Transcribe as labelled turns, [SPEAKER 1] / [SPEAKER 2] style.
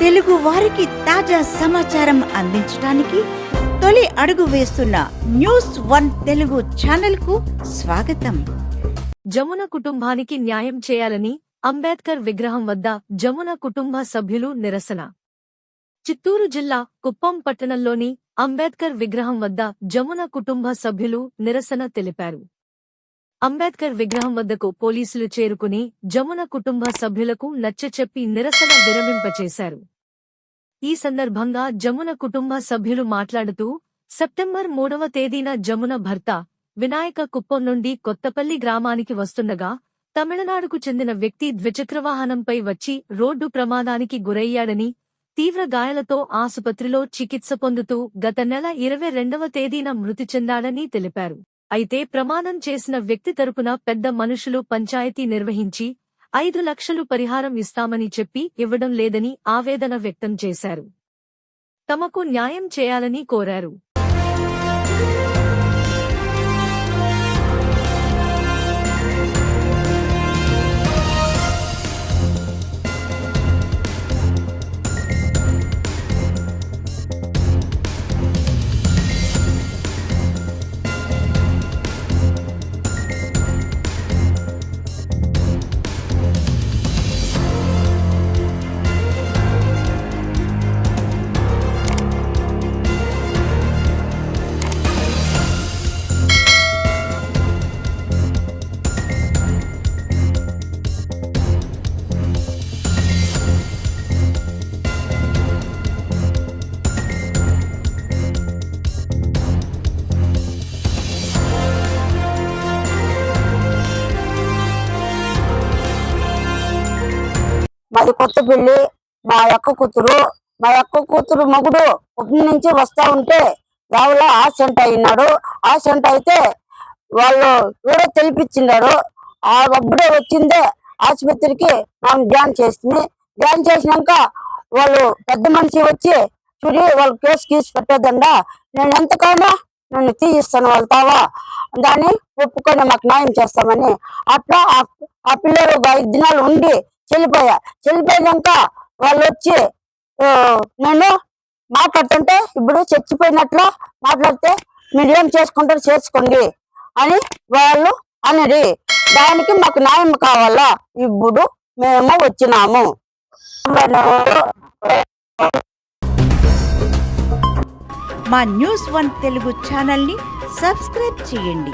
[SPEAKER 1] తెలుగు వారికి తాజా సమాచారం అందించడానికి తొలి అడుగు వేస్తున్న న్యూస్ వన్ తెలుగు ఛానల్కు స్వాగతం.
[SPEAKER 2] జమున కుటుంబానికి న్యాయం చేయాలని అంబేద్కర్ విగ్రహం వద్ద జమున కుటుంబ సభ్యులు నిరసన. చిత్తూరు జిల్లా కుప్పం పట్టణంలోని అంబేద్కర్ విగ్రహం వద్ద జమున కుటుంబ సభ్యులు నిరసన తెలిపారు. అంబేద్కర్ విగ్రహం వద్దకు పోలీసులు చేరుకుని జమున కుటుంబ సభ్యులకు నచ్చచెప్పి నిరసన విరమింపచేశారు. ఈ సందర్భంగా జమున కుటుంబ సభ్యులు మాట్లాడుతూ సెప్టెంబర్ మూడవ తేదీన జమున భర్త వినాయక కుప్పం నుండి కొత్తపల్లి గ్రామానికి వస్తుండగా తమిళనాడుకు చెందిన వ్యక్తి ద్విచక్రవాహనంపై వచ్చి రోడ్డు ప్రమాదానికి గురయ్యాడని తీవ్ర గాయాలతో ఆసుపత్రిలో చికిత్స పొందుతూ గత నెల ఇరవై రెండవ తేదీన మృతి చెందాడని తెలిపారు. అయితే ప్రమాణం చేసిన వ్యక్తి తరపున పెద్ద మనుషులు పంచాయతీ నిర్వహించి ఐదు లక్షలు పరిహారం ఇస్తామని చెప్పి ఇవ్వడం లేదని ఆవేదన వ్యక్తం చేశారు. తమకు న్యాయం చేయాలని కోరారు.
[SPEAKER 3] మాది కొత్త పెళ్ళి మా అక్క కూతురు మా అక్క కూతురు మగుడు ఉప్పు నుంచి వస్తా ఉంటే రావులో యాక్సిడెంట్ అయినాడు యాక్సిడెంట్ అయితే వాళ్ళు ఎవరో తెలిపించినారు. ఆ అప్పుడే వచ్చిందే ఆసుపత్రికి మనం ధ్యానం చేస్తుంది ధ్యానం చేసినాక వాళ్ళు పెద్ద మనిషి వచ్చి చూడి వాళ్ళు కేసు గీసి పెట్టదండా నేను ఎంతకైనా నన్ను తీయిస్తాను వాళ్ళ దాన్ని ఒప్పుకొని మాకు న్యాయం చేస్తామని. అట్లా ఆ- ఆ పిల్లలు ఒక ఐదు దినాలు ఉండి చెల్లిపోయా. చెల్లిపోయాక వాళ్ళు వచ్చి నేను మాట్లాడుతుంటే ఇప్పుడు చచ్చిపోయినట్లు మాట్లాడితే మీరు ఏం చేసుకుంటారు చేసుకోండి అని వాళ్ళు అనేది దానికి మాకు న్యాయం కావాలా? ఇప్పుడు మేము వచ్చినాము.
[SPEAKER 1] మా న్యూస్ వన్ తెలుగు ఛానల్ని సబ్స్క్రైబ్ చేయండి.